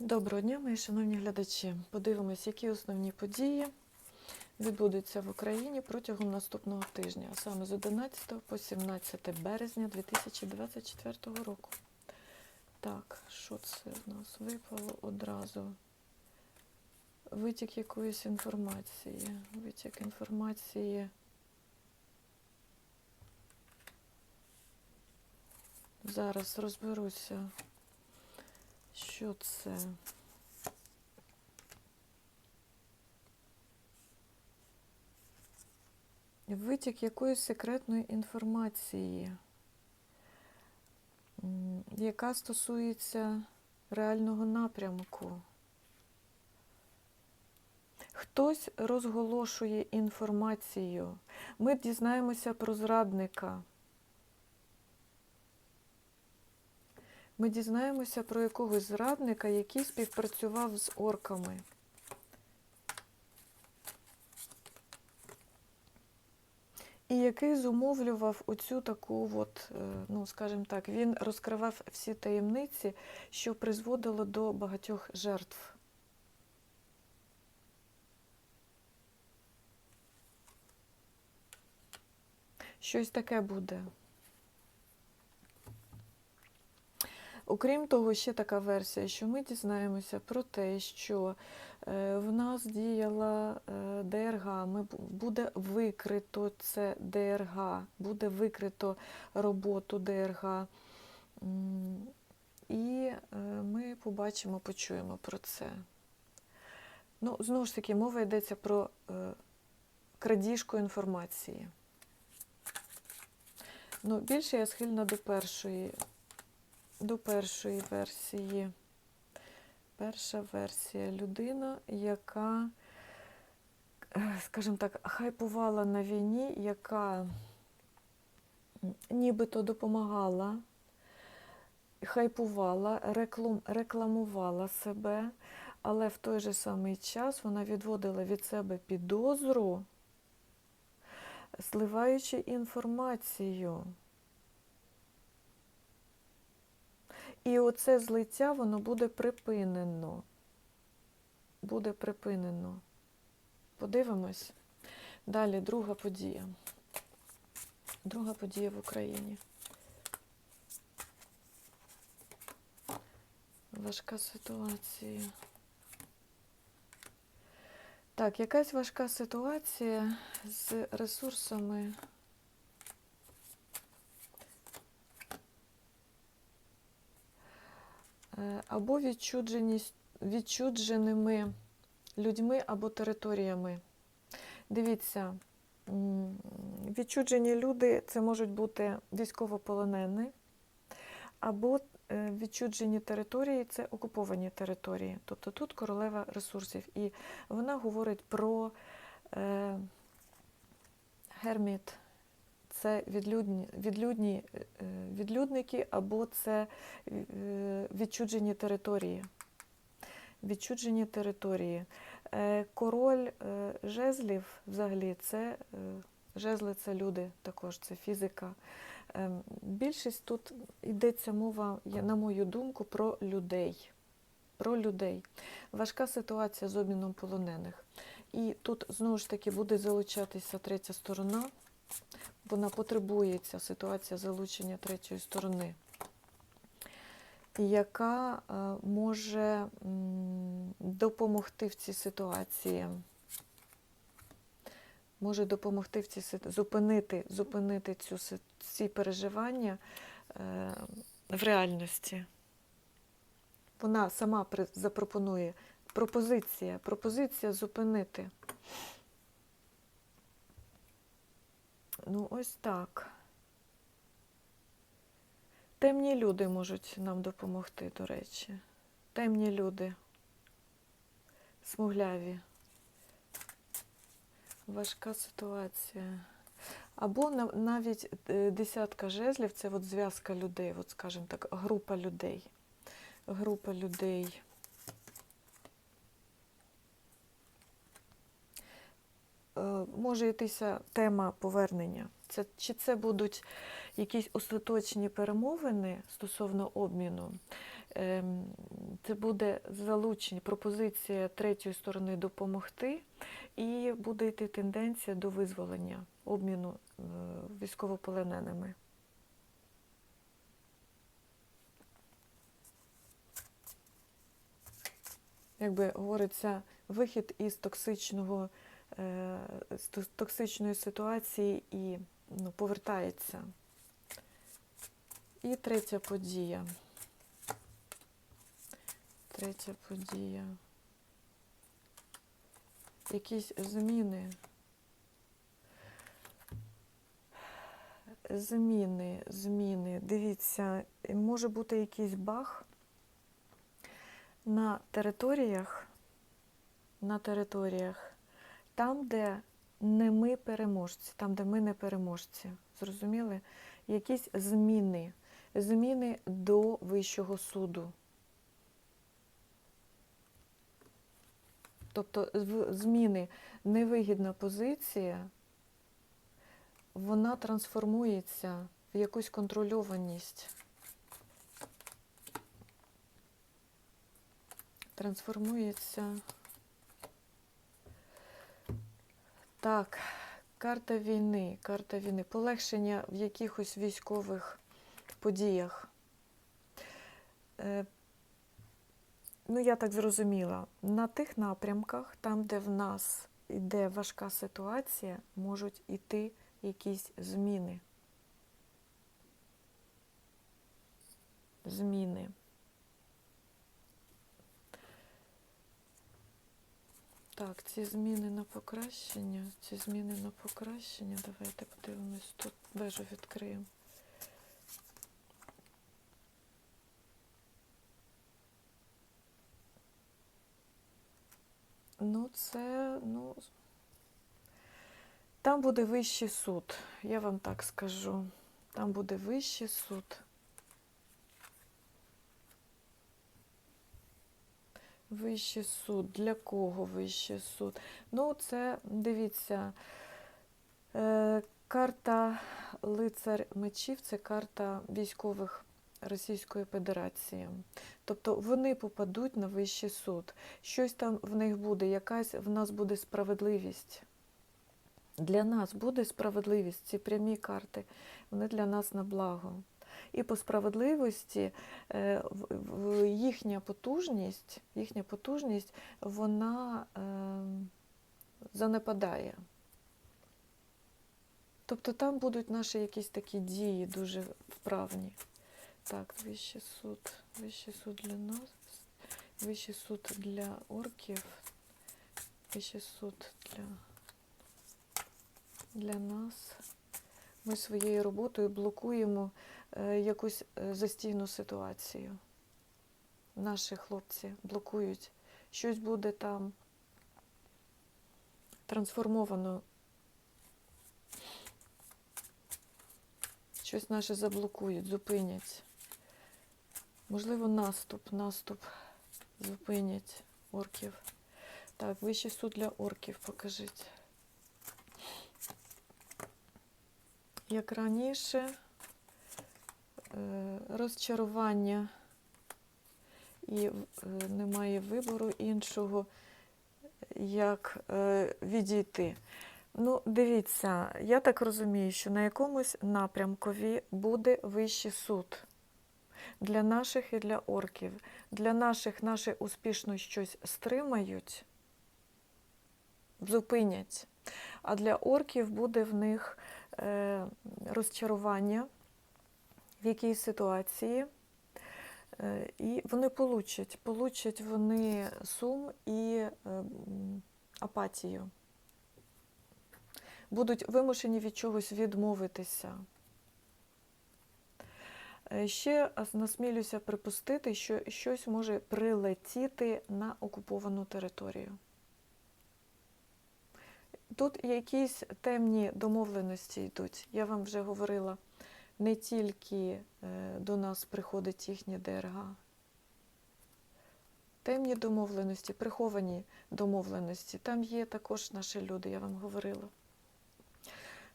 Доброго дня, мої шановні глядачі. Подивимось, які основні події відбудуться в Україні протягом наступного тижня, а саме з 11 по 17 березня 2024 року. Так, що це в нас випало одразу? Витік якоїсь інформації. Витік інформації. Зараз розберуся. Що це? Витік якоїсь секретної інформації, яка стосується реального напрямку. Хтось розголошує інформацію. Ми дізнаємося про зрадника. Ми дізнаємося про якогось зрадника, який співпрацював з орками. І який зумовлював оцю таку, от, е, ну скажімо так, він розкривав всі таємниці, що призводило до багатьох жертв. Щось таке буде. Окрім того, ще така версія, що ми дізнаємося про те, що е, в нас діяла е, ДРГ, ми буде викрито це ДРГ, буде викрито роботу ДРГ. І е, ми побачимо, почуємо про це. Ну, знову ж таки, мова йдеться про крадіжку інформації. Ну, більше я схильна до першої до першої версії. Перша версія людина, яка, е, скажімо так, хайпувала на війні, яка нібито допомагала, хайпувала, реклам, рекламувала себе, але в той же самий час вона відводила від себе підозру, сливаючи інформацію. І оце злиття воно буде припинено. Буде припинено. Подивимось. Далі друга подія. Друга подія в Україні. Важка ситуація. Так, якась важка ситуація з ресурсами. Або відчудженість, відчудженими людьми або територіями. Дивіться, відчуджені люди це можуть бути військовополонені, або е, відчуджені території це окуповані території. Тобто тут королева ресурсів. І вона говорить про е, герміт. Це відлюдні, відлюдні е, відлюдники або це е, відчуджені території. Відчуджені території. Е, Король жезлів взагалі це жезли це люди також, це фізика. Більшість тут йдеться мова, на мою думку, про людей. Про людей. Важка ситуація з обміном полонених. І тут знову ж таки буде залучатися третя сторона вона потребує ця ситуація залучення третьої сторони, яка е, може допомогти в цій ситуації. Може допомогти в цій сит- зупинити, зупинити цю, ці переживання е, в реальності. Вона сама запропонує пропозиція, пропозиція зупинити. Ну, ось так. Темні люди можуть нам допомогти, до речі. Темні люди. Смугляві. Важка ситуація. Або навіть е, десятка жезлів це от зв'язка людей, от скажімо так, група людей. Група людей. Може йтися тема повернення. Це, чи це будуть якісь остаточні перемовини стосовно обміну, ем, це буде залучення, пропозиція третьої сторони допомогти, і буде йти тенденція до визволення, обміну е, військовополоненими. Якби говориться, вихід із токсичного, е, з токсичної ситуації і ну, повертається. І третя подія. Третя подія. Якісь зміни. Зміни, зміни. Дивіться, може бути якийсь баг на територіях, на територіях, там, де не ми переможці, там, де ми не переможці. Зрозуміли? Якісь зміни, зміни до Вищого суду. Тобто зміни невигідна позиція, вона трансформується в якусь контрольованість. Трансформується. Так, карта війни, карта війни, полегшення в якихось військових подіях. Е, Ну, я так зрозуміла, на тих напрямках, там, де в нас йде важка ситуація, можуть іти якісь зміни. Зміни. Так, ці зміни на покращення, ці зміни на покращення. Давайте подивимось, тут вежу відкриємо. Ну, це, ну, там буде вищий суд, я вам так скажу. Там буде вищий суд. Вищий суд. Для кого вищий суд? Ну, це, дивіться, е, карта лицар мечів це карта військових Російської Федерації. Тобто вони попадуть на вищий суд. Щось там в них буде, якась в нас буде справедливість. Для нас буде справедливість, ці прямі карти, вони для нас на благо. І по справедливості е, їхня потужність, їхня потужність, вона е, занепадає. Тобто там будуть наші якісь такі дії дуже вправні. Так, вищий суд, вищий суд для нас, вищий суд для орків, вищий суд для, для нас. Ми своєю роботою блокуємо якусь е, застійну ситуацію. Наші хлопці блокують. Щось буде там трансформовано. Щось наше заблокують, зупинять. Можливо, наступ, наступ зупинять орків. Так, вищий суд для орків покажіть. Як раніше, е, розчарування і е, немає вибору іншого, як е, відійти. Ну, дивіться, я так розумію, що на якомусь напрямкові буде вищий суд для наших і для орків. Для наших наші успішно щось стримають, зупинять. А для орків буде в них е, розчарування в якійсь ситуації. Е, і вони получать, получать вони сум і е, апатію. Будуть вимушені від чогось відмовитися. Е, Ще насмілюся припустити, що щось може прилетіти на окуповану територію. Тут якісь темні домовленості йдуть. Я вам вже говорила, не тільки е, до нас приходить їхнє ДРГ. Темні домовленості, приховані домовленості. Там є також наші люди, я вам говорила.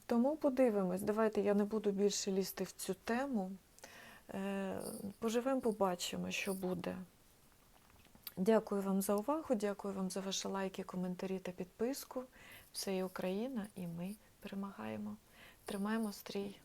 Тому подивимось, давайте я не буду більше лізти в цю тему. Е, Поживемо, побачимо, що буде. Дякую вам за увагу, дякую вам за ваші лайки, коментарі та підписку. Все є Україна, і ми перемагаємо. Тримаємо стрій.